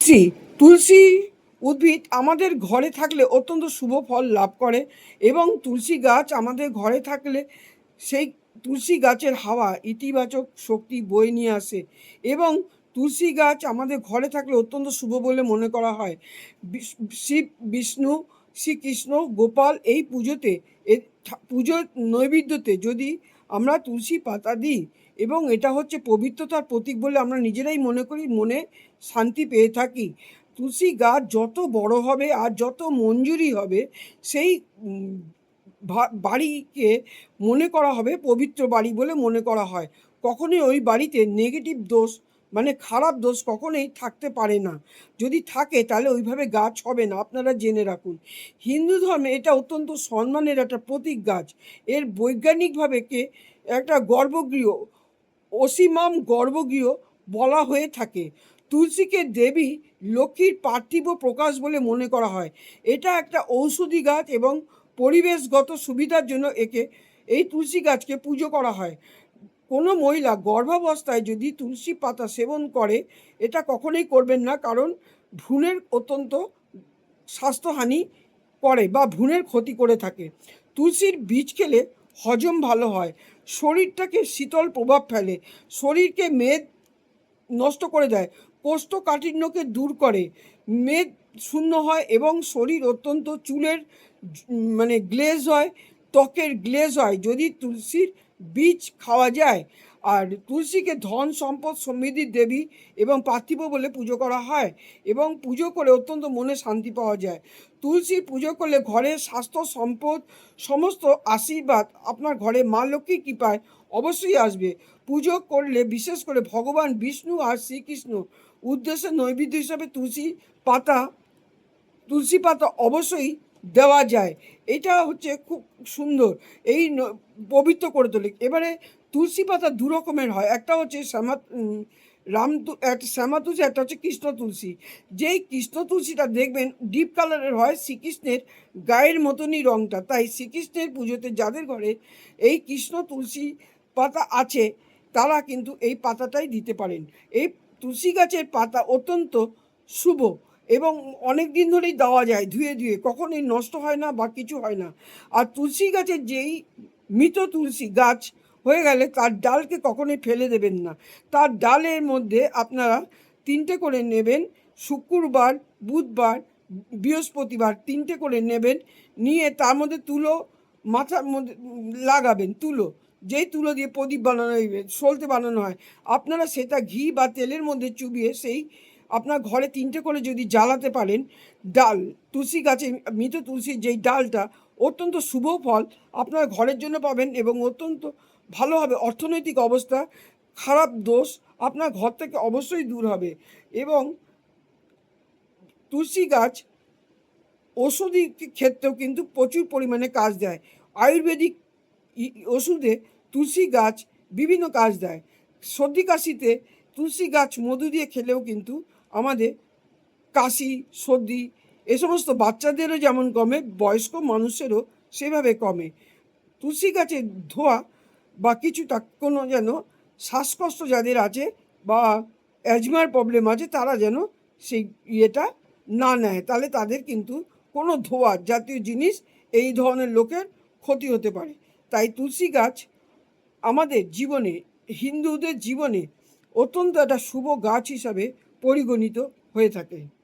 তুলসী তুলসী উদ্ভিদ আমাদের ঘরে থাকলে অত্যন্ত শুভ ফল লাভ করে এবং তুলসী গাছ আমাদের ঘরে থাকলে সেই তুলসী গাছের হাওয়া ইতিবাচক শক্তি বয়ে নিয়ে আসে এবং তুলসী গাছ আমাদের ঘরে থাকলে অত্যন্ত শুভ বলে মনে করা হয়। শিব, বিষ্ণু শ্রীকৃষ্ণ গোপাল এই পুজোতে পুজোর নৈবেদ্যতে যদি আমরা তুলসী পাতা দিই এবং এটা হচ্ছে পবিত্রতার প্রতীক বলে আমরা নিজেরাই মনে করি, মনে শান্তি পেয়ে থাকি। তুলসী গাছ যত বড় হবে আর যত মঞ্জুরি হবে, সেই বাড়িকে মনে করা হবে পবিত্র বাড়ি বলে মনে করা হয়। কখনোই ওই বাড়িতে নেগেটিভ দোষ মানে খারাপ দোষ কখনোই থাকতে পারে না। যদি থাকে তাহলে ওইভাবে গাছ হবে না, আপনারা জেনে রাখুন। হিন্দু ধর্মে এটা অত্যন্ত সম্মানের একটা প্রতীক গাছ। এর বৈজ্ঞানিকভাবে কে একটা গর্ভগৃহ, অসীমাম গর্ভগৃহ বলা হয়ে থাকে। তুলসীকে দেবী লক্ষ্মীর পার্থিব প্রকাশ বলে মনে করা হয়। এটা একটা ঔষধি গাছ এবং পরিবেশগত সুবিধার জন্য একে, এই তুলসী গাছকে পুজো করা হয়। কোনো মহিলা গর্ভাবস্থায় যদি তুলসী পাতা সেবন করে, এটা কখনোই করবেন না, কারণ ভ্রূণের অত্যন্ত স্বাস্থ্যহানি করে বা ভ্রূণের ক্ষতি করে থাকে। তুলসীর বীজ খেলে হজম ভালো হয়, শরীরটাকে শীতল প্রভাব ফেলে, শরীরকে মেদ নষ্ট করে দেয়, কোষ্ঠকাঠিন্যকে দূর করে, মেদ শূন্য হয় এবং শরীর অত্যন্ত চুলের মানে গ্লেজ হয়, ত্বকের গ্লেজ হয়। যদি তুলসীর বীজ খাওয়া যায়। আর তুলসীকে ধন সম্পদ সমৃদ্ধির দেবী এবং পার্থিব বলে পুজো করা হয় এবং পুজো করে অত্যন্ত মনে শান্তি পাওয়া যায়। তুলসী পুজো করলে ঘরে স্বাস্থ্য, সম্পদ, সমস্ত আশীর্বাদ আপনার ঘরে মা লক্ষ্মীর কৃপায় অবশ্যই আসবে। পুজো করলে বিশেষ করে ভগবান বিষ্ণু আর শ্রীকৃষ্ণ উদ্দেশ্যে নৈবেদ্য হিসাবে তুলসী পাতা তুলসী পাতা অবশ্যই দেওয়া যায়। এটা হচ্ছে খুব সুন্দর। এই পবিত্র করে তোলে। এবারে তুলসী পাতা দু রকমের হয়। একটা হচ্ছে শ্যামা রাম একটা শ্যামা তুলসী, একটা হচ্ছে কৃষ্ণ তুলসী। যেই কৃষ্ণ তুলসীটা দেখবেন, ডিপ কালারের হয় শ্রীকৃষ্ণের গায়ের মতনই রঙটা তাই শ্রীকৃষ্ণের পুজোতে যাদের ঘরে এই কৃষ্ণ তুলসী পাতা আছে, তারা কিন্তু এই পাতাটাই দিতে পারেন। এই তুলসী গাছের পাতা অত্যন্ত শুভ। এবং অনেক দিন ধরেই দেওয়া যায়, ধুয়ে ধুয়ে। কখনোই নষ্ট হয় না বা কিছু হয় না। আর তুলসী গাছের যেই মৃত তুলসী গাছ হয়ে গেলে তার ডালকে কখনোই ফেলে দেবেন না। তার ডালের মধ্যে আপনারা তিনটে করে নেবেন, শুক্রবার, বুধবার, বৃহস্পতিবার তিনটে করে নেবেন, নিয়ে তার মধ্যে তুলো মাথার মধ্যে লাগাবেন, তুলো। যেই তুলো দিয়ে প্রদীপ বানানো হইবে, সলতে বানানো হয়, আপনারা সেটা ঘি বা তেলের মধ্যে চুবিয়ে সেই আপনার ঘরে তিনটে করে যদি জ্বালাতে পারেন ডাল, তুলসী গাছে মৃত তুলসীর যেই ডালটা, অত্যন্ত শুভ ফল আপনার ঘরের জন্য পাবেন এবং অত্যন্ত ভালো হবে অর্থনৈতিক অবস্থা, খারাপ দোষ আপনার ঘর থেকে অবশ্যই দূর হবে এবং তুলসী গাছ ওষুধি ক্ষেত্রেও কিন্তু প্রচুর পরিমাণে কাজ দেয়। আয়ুর্বেদিক ওষুধে তুলসী গাছ বিভিন্ন কাজ দেয়। সর্দি কাশিতে তুলসী গাছ মধু দিয়ে খেলেও কিন্তু আমাদের কাশি, সর্দি, এ সমস্ত বাচ্চাদেরও যেমন কমে, বয়স্ক মানুষেরও সেভাবে কমে। তুলসী গাছের ধোয়া বা কিছুটা কোনো যেন শ্বাসকষ্ট যাদের আছে বা অ্যাজমার প্রবলেম আছে, তারা যেন সেই ইয়েটা না নেয়। তাহলে তাদের কিন্তু কোনো ধোয়া জাতীয় জিনিস এই ধরনের লোকের ক্ষতি হতে পারে। তাই তুলসী গাছ আমাদের জীবনে, হিন্দুদের জীবনে অত্যন্ত একটা শুভ গাছ হিসাবে পরিগণিত হয়ে থাকে।